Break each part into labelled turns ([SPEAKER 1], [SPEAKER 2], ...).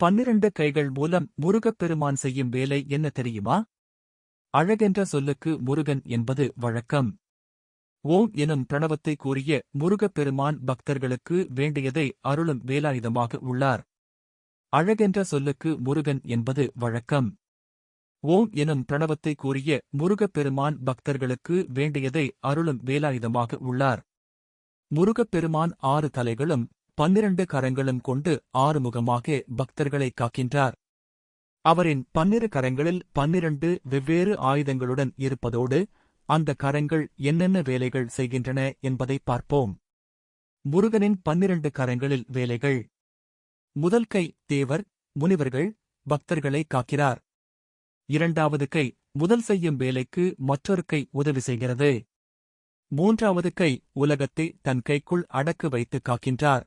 [SPEAKER 1] பன்னிரண்டு கைகள் மூலம் முருகப்பெருமான் செய்யும் வேலை என்ன தெரியுமா? அழகென்ற சொல்லுக்கு முருகன் என்பது வழக்கம். ஓம் எனும் பிரணவத்தை கூறிய முருகப்பெருமான் பக்தர்களுக்கு வேண்டியதை அருளும் வேலாயுதமாக உள்ளார். அழகென்ற சொல்லுக்கு முருகன் என்பது வழக்கம். ஓம் எனும் பிரணவத்தை கூறிய முருகப்பெருமான் பக்தர்களுக்கு வேண்டியதை அருளும் வேலாயுதமாக உள்ளார். முருகப்பெருமான் ஆறு தலைகளும் பன்னிரண்டு கரங்களும் கொண்டு ஆறுமுகமாக பக்தர்களை காக்கின்றார். அவரின் பன்னிரு கரங்களில் பன்னிரண்டு வெவ்வேறு ஆயுதங்களுடன் இருப்பதோடு அந்த கரங்கள் என்னென்ன வேலைகள் செய்கின்றன என்பதை பார்ப்போம். முருகனின் பன்னிரண்டு கரங்களில் வேலைகள். முதல் கை தேவர் முனிவர்கள் பக்தர்களை காக்கிறார். இரண்டாவது கை முதல் செய்யும் வேலைக்கு மற்றொரு கை உதவி செய்கிறது. மூன்றாவது கை உலகத்தை தன் கைக்குள் அடக்கு வைத்து காக்கின்றார்.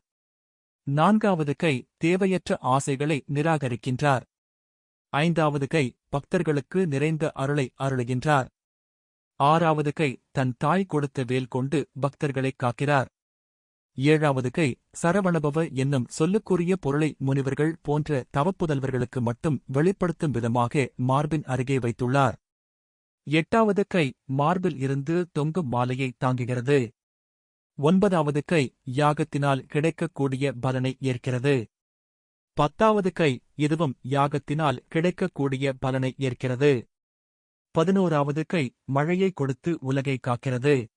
[SPEAKER 1] நான்காவது கை தேவையற்ற ஆசைகளை நிராகரிக்கின்றார். ஐந்தாவது கை பக்தர்களுக்கு நிறைந்த அருளை அருளுகின்றார். ஆறாவது கை தன் தாய் கொடுத்த வேல் கொண்டு பக்தர்களைக் காக்கிறார். ஏழாவது கை சரவணபவ என்னும் சொல்லுக்குரிய பொருளை முனிவர்கள் போன்ற தவப்புதல்வர்களுக்கு மட்டும் வெளிப்படுத்தும் விதமாக மார்பின் அருகே வைத்துள்ளார். எட்டாவது கை மார்பில் இருந்து தொங்கும் மாலையை தாங்குகிறது. ஒன்பதாவது கை யாகத்தினால் கிடைக்கக்கூடிய பலனை ஏற்கிறது. பத்தாவது கை இதுவும் யாகத்தினால் கிடைக்கக்கூடிய பலனை ஏற்கிறது. பதினோராவது கை மழையை கொடுத்து உலகை காக்கிறது.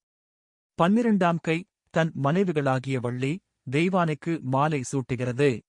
[SPEAKER 1] பன்னிரண்டாம் கை தன் மனைவிகளாகிய வள்ளி தெய்வானைக்கு மாலை சூட்டுகிறது.